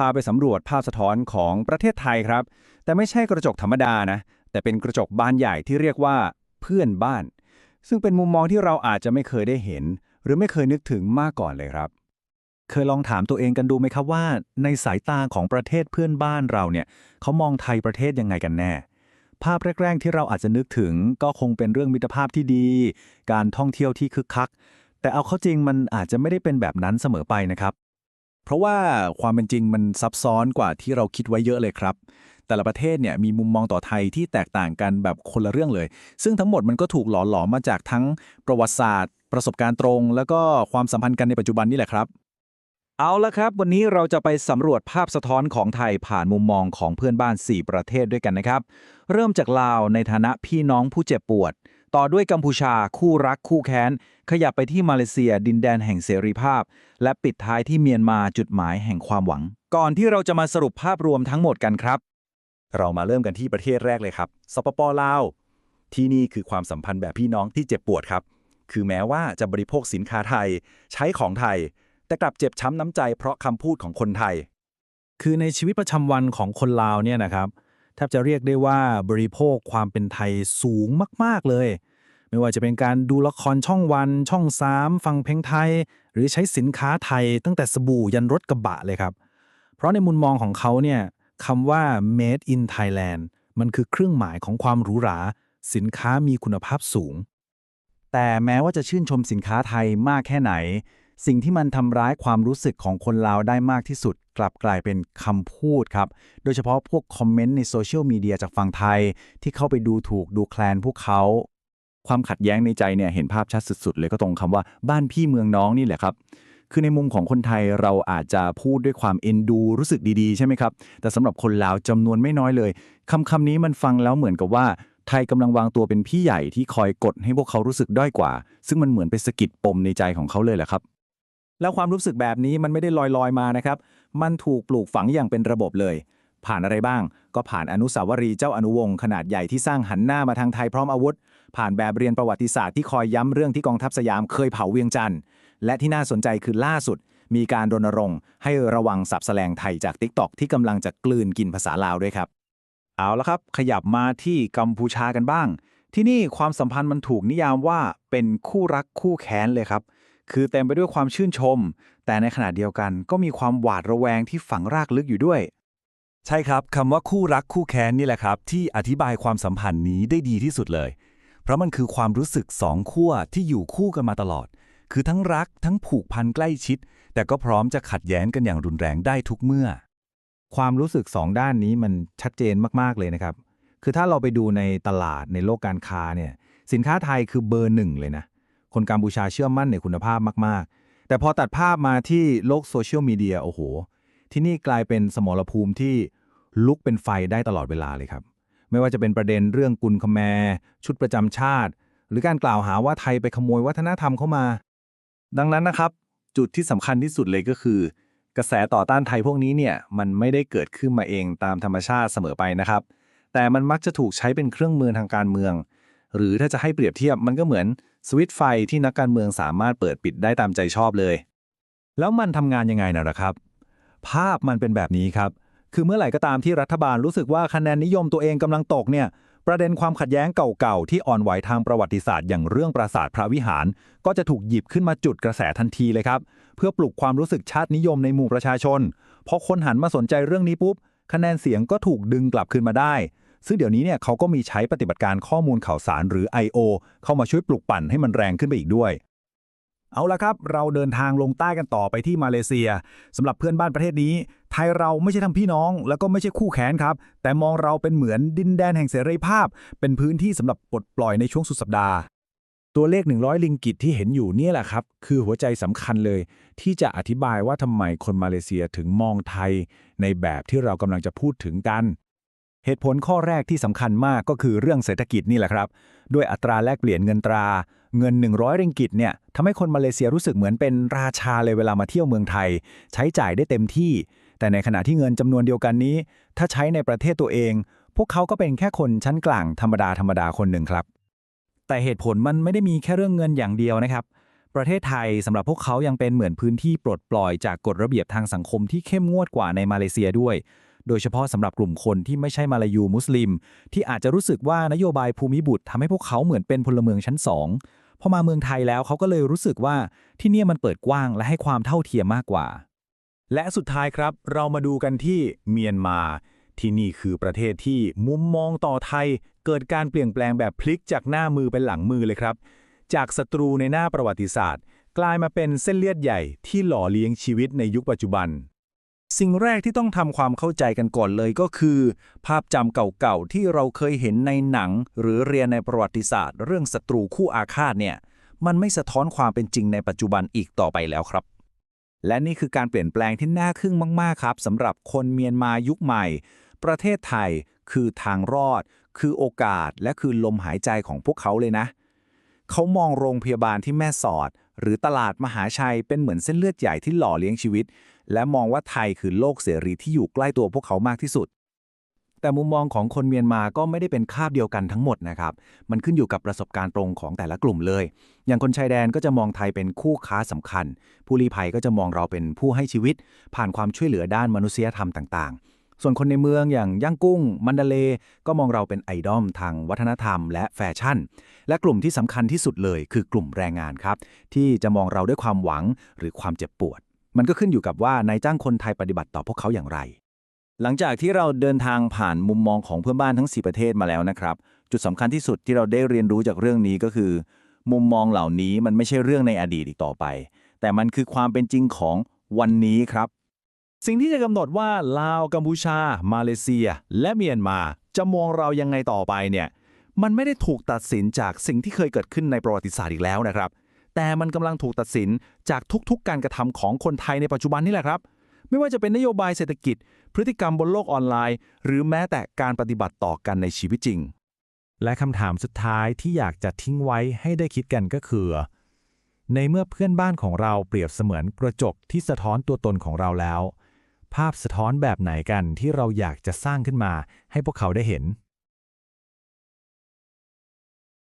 พาไปสำรวจภาพสะท้อนของประเทศไทยครับ แต่ไม่ใช่กระจกธรรมดานะ แต่เป็นกระจกบานใหญ่ที่เรียกว่าเพื่อนบ้าน ซึ่งเป็นมุมมองที่เราอาจจะไม่เคยได้เห็น หรือไม่เคยนึกถึงมาก่อนเลยครับ เคยลองถามตัวเองกันดูไหมครับว่า ในสายตาของประเทศเพื่อนบ้านเราเนี่ยเขามองไทยประเทศยังไงกันแน่ ภาพแรก ๆ ที่เราอาจจะนึกถึง ก็คงเป็นเรื่องมิตรภาพที่ดี การท่องเที่ยวที่คึกคัก แต่เอาเข้าจริงมันอาจจะไม่ได้เป็นแบบนั้นเสมอไปนะครับ ราะว่าความเป็นจริงมันซับซ้อนกว่าที่เราคิดไว้เยอะเลยครับ แต่ละประเทศเนี่ยมีมุมมองต่อไทยที่แตกต่างกันแบบคนละเรื่องเลย ซึ่งทั้งหมดมันก็ถูกหล่อหลอมมาจากทั้งประวัติศาสตร์ ประสบการณ์ตรง แล้วก็ความสัมพันธ์กันในปัจจุบันนี่แหละครับ เอาละครับ วันนี้เราจะไปสำรวจภาพสะท้อนของไทยผ่านมุมมองของเพื่อนบ้าน 4 ประเทศด้วยกันนะครับ เริ่มจากลาวในฐานะพี่น้องผู้เจ็บปวด ต่อด้วยกัมพูชาคู่รักคู่แค้น ขยับไปที่มาเลเซียดินแดนแห่งเสรีภาพ และปิดท้ายที่เมียนมาจุดหมายแห่งความหวัง ก่อนที่เราจะมาสรุปภาพรวมทั้งหมดกันครับ เรามาเริ่มกันที่ประเทศแรกเลยครับสปปลาวที่นี่คือความสัมพันธ์แบบพี่น้องที่เจ็บปวดครับ คือแม้ว่าจะบริโภคสินค้าไทย ใช้ของไทย แต่กลับเจ็บช้ำน้ำใจเพราะคำพูดของคนไทย คือในชีวิตประจำวันของคนลาวเนี่ยนะครับ ทบจะเรียกได้ว่าบริโภคความเป็นไทยสูงมาก ๆ เลย ไม่ว่าจะเป็นการดูละครช่องวัน ช่องสามฟังเพลงไทย หรือใช้สินค้าไทยตั้งแต่สบู่ยันรถกระบะเลยครับ เพราะในมุมมองของเขาเนี่ยคำว่า made in Thailand มันคือเครื่องหมายของความหรูหรา สินค้ามีคุณภาพสูง แต่แม้ว่าจะชื่นชมสินค้าไทยมากแค่ไหน สิ่งที่มันทำร้ายความรู้สึกของคนลาวได้มากที่สุด กลับกลายเป็นคำพูดครับ โดยเฉพาะพวกคอมเมนต์ในโซเชียลมีเดียจากฝั่งไทย ที่เข้าไปดูถูกดูแคลนพวกเขาความขัดแย้งในใจเนี่ยเห็นภาพชัดสุด ๆ เลยก็ตรงคำว่าบ้านพี่เมืองน้องนี่แหละครับ คือในมุมของคนไทยเราอาจจะพูดด้วยความเอ็นดู รู้สึกดีๆ ใช่ไหมครับ แต่สำหรับคนลาวจำนวนไม่น้อยเลยคำคำนี้มันฟังแล้วเหมือนกับว่า ไทยกำลังวางตัวเป็นพี่ใหญ่ที่คอยกดให้พวกเขารู้สึกด้อยกว่า ซึ่งมันเหมือนไปสะกิดปมในใจของเขาเลยแหละครับ แล้วความรู้สึกแบบนี้มันไม่ได้ลอยๆมานะครับ มันถูกปลูกฝังอย่างเป็นระบบเลย ผ่านอะไรบ้าง ก็ผ่านอนุสาวรีย์เจ้าอนุวงศ์ขนาดใหญ่ที่สร้างหันหน้ามาทางไทยพร้อมอาวุธ ผ่านแบบเรียนประวัติศาสตร์ที่คอยย้ำเรื่องที่กองทัพสยามเคยเผาเวียงจันทร์และที่น่าสนใจคือล่าสุด มีการรณรงค์ให้ระวังสับแสลงไทยจาก t ิ k t o k ที่กำลังจะกลืนกินภาษาลาวด้วยครับ เอาละครับ ขยับมาที่กัมพูชากันบ้าง ที่นี่ความสัมพันธ์มันถูกนิยามว่าเป็นคู่รักคู่แค้นเลยครับ คือเต็มไปด้วยความชื่นชม แต่ในขณะเดียวกันก็มีความหวาดระแวงที่ฝังรากลึกอยู่ด้วย ใช่ครับคำว่าคู่รักคู่แค้นนี่แหละครับ ที่อธิบายความสัมพันธ์นี้ได้ดีที่สุดเลย เพราะมันคือความรู้สึกสองขั้วที่อยู่คู่กันมาตลอด คือทั้งรักทั้งผูกพันใกล้ชิด แต่ก็พร้อมจะขัดแย้งกันอย่างรุนแรงได้ทุกเมื่อ ความรู้สึกสองด้านนี้มันชัดเจนมากๆเลยนะครับ คือถ้าเราไปดูในตลาดในโลกการค้าเนี่ยสินค้าไทยคือเบอร์หนึ่งเลยนะ คนกัมพูชาเชื่อมั่นในคุณภาพมาก ๆ แต่พอตัดภาพมาที่โลกโซเชียลมีเดียโอ้โห ที่นี่กลายเป็นสมรภูมิที่ลุกเป็นไฟได้ตลอดเวลาเลยครับ ไม่ว่าจะเป็นประเด็นเรื่องกุลคแมรชุดประจำชาติ หรือการกล่าวหาว่าไทยไปขโมยวัฒนธรรมเข้ามา ดังนั้นนะครับจุดที่สำคัญที่สุดเลยก็คือ กระแสต่อต้านไทยพวกนี้เนี่ยมันไม่ได้เกิดขึ้นมาเองตามธรรมชาติเสมอไปนะครับ แต่มันมักจะถูกใช้เป็นเครื่องมือทางการเมือง หรือถ้าจะให้เปรียบเทียบมันก็เหมือน สวิตช์ไฟที่นักการเมืองสามารถเปิดปิดได้ตามใจชอบเลย แล้วมันทำงานยังไงนะล่ะครับ ภาพมันเป็นแบบนี้ครับ คือเมื่อไหร่ก็ตามที่รัฐบาลรู้สึกว่าคะแนนนิยมตัวเองกำลังตกเนี่ย ประเด็นความขัดแย้งเก่าๆ ที่อ่อนไหวทางประวัติศาสตร์อย่างเรื่องปราสาทพระวิหาร ก็จะถูกหยิบขึ้นมาจุดกระแสทันทีเลยครับ เพื่อปลุกความรู้สึกชาตินิยมในหมู่ประชาชนพอคนหันมาสนใจเรื่องนี้ปุ๊บคะแนนเสียงก็ถูกดึงกลับคืนมาได้ ซึ่งเดี๋ยวนี้เนี่ยเขาก็มีใช้ปฏิบัติการข้อมูลข่าวสารหรือ I.O. เข้ามาช่วยปลุกปั่นให้มันแรงขึ้นไปอีกด้วย เอาละครับ เราเดินทางลงใต้กันต่อไปที่มาเลเซียสำหรับเพื่อนบ้านประเทศนี้ ไทยเราไม่ใช่ทั้งพี่น้อง แล้วก็ไม่ใช่คู่แขนครับ แต่มองเราเป็นเหมือนดินแดนแห่งเสรีภาพ เป็นพื้นที่สำหรับปลดปล่อยในช่วงสุดสัปดาห์ตัวเลข 100 ลิงกิตที่เห็นอยู่เนี่ยแหละครับ คือหัวใจสำคัญเลย ที่จะอธิบายว่าทำไมคนมาเลเซียถึงมองไทย ในแบบที่เรากำลังจะพูดถึงกัน เหตุผลข้อแรกที่สำคัญมากก็คือเรื่องเศรษฐกิจนี่แหละครับ ด้วยอัตราแลกเปลี่ยนเงินตรา เงิน 100ริงกิตเนี่ยทำให้คนมาเลเซียรู้สึกเหมือนเป็นราชาเลยเวลามาเที่ยวเมืองไทย ใช้จ่ายได้เต็มที่ แต่ในขณะที่เงินจำนวนเดียวกันนี้ ถ้าใช้ในประเทศตัวเอง พวกเขาก็เป็นแค่คนชั้นกลางธรรมดาธรรมดาคนหนึ่งครับ แต่เหตุผลมันไม่ได้มีแค่เรื่องเงินอย่างเดียวนะครับ ประเทศไทยสำหรับพวกเขายังเป็นเหมือนพื้นที่ปลดปล่อยจากกฎระเบียบทางสังคมที่เข้มงวดกว่าในมาเลเซียด้วย โดยเฉพาะสำหรับกลุ่มคนที่ไม่ใช่มาลายูมุสลิม ที่อาจจะรู้สึกว่านโยบายภูมิบุตรทำให้พวกเขาเหมือนเป็นพลเมืองชั้นสองพอมาเมืองไทยแล้วเขาก็เลยรู้สึกว่าที่นี่มันเปิดกว้างและให้ความเท่าเทียมมากกว่า และสุดท้ายครับ เรามาดูกันที่เมียนมา ที่นี่คือประเทศที่มุมมองต่อไทย เกิดการเปลี่ยนแปลงแบบพลิกจากหน้ามือเป็นหลังมือเลยครับ จากศัตรูในหน้าประวัติศาสตร์ กลายมาเป็นเส้นเลือดใหญ่ที่หล่อเลี้ยงชีวิตในยุคปัจจุบัน สิ่งแรกที่ต้องทำความเข้าใจกันก่อนเลยก็คือ ภาพจำเก่าๆที่เราเคยเห็นในหนัง หรือเรียนในประวัติศาสตร์ เรื่องศัตรูคู่อาฆาตเนี่ย มันไม่สะท้อนความเป็นจริงในปัจจุบันอีกต่อไปแล้วครับ และนี่คือการเปลี่ยนแปลงที่น่าคึ่งมาก ๆ ครับสำหรับคนเมียนมายุคใหม่ ประเทศไทยคือทางรอด คือโอกาส และคือลมหายใจของพวกเขาเลยนะ เขามองโรงพยาบาลที่แม่สอด หรือตลาดมหาชัยเป็นเหมือนเส้นเลือดใหญ่ที่หล่อเลี้ยงชีวิต และมองว่าไทยคือโลกเสรีที่อยู่ใกล้ตัวพวกเขามากที่สุด แต่มุมมองของคนเมียนมาก็ไม่ได้เป็นคาบเดียวกันทั้งหมดนะครับ มันขึ้นอยู่กับประสบการณ์ตรงของแต่ละกลุ่มเลย อย่างคนชายแดนก็จะมองไทยเป็นคู่ค้าสำคัญ ผู้ลี้ภัยก็จะมองเราเป็นผู้ให้ชีวิต ผ่านความช่วยเหลือด้านมนุษยธรรมต่างๆ ส่วนคนในเมืองอย่างย่างกุ้ง มันดาเลก็มองเราเป็นไอดอลทางวัฒนธรรม และแฟชั่น และกลุ่มที่สำคัญที่สุดเลย คือกลุ่มแรงงานครับที่จะมองเราด้วยความหวังหรือความเจ็บปวด มันก็ขึ้นอยู่กับว่านายจ้างคนไทยปฏิบัติต่อพวกเขาอย่างไร หลังจากที่เราเดินทางผ่านมุมมองของเพื่อนบ้านทั้ง 4 ประเทศมาแล้วนะครับ จุดสำคัญที่สุดที่เราได้เรียนรู้จากเรื่องนี้ก็คือ มุมมองเหล่านี้มันไม่ใช่เรื่องในอดีตอีกต่อไป แต่มันคือความเป็นจริงของวันนี้ครับ สิ่งที่จะกำหนดว่าลาวกัมพูชา มาเลเซีย และเมียนมา จะมองเรายังไงต่อไปเนี่ยมันไม่ได้ถูกตัดสินจากสิ่งที่เคยเกิดขึ้นในประวัติศาสตร์อีกแล้วนะครับ แต่มันกำลังถูกตัดสินจากทุกๆ การกระทำของคนไทยในปัจจุบันนี่แหละครับ ไม่ว่าจะเป็นนโยบายเศรษฐกิจ พฤติกรรมบนโลกออนไลน์ หรือแม้แต่การปฏิบัติต่อกันในชีวิตจริง และคำถามสุดท้ายที่อยากจะทิ้งไว้ให้ได้คิดกันก็คือ ในเมื่อเพื่อนบ้านของเราเปรียบเสมือนกระจกที่สะท้อนตัวตนของเราแล้ว ภาพสะท้อนแบบไหนกันที่เราอยากจะสร้างขึ้นมาให้พวกเขาได้เห็น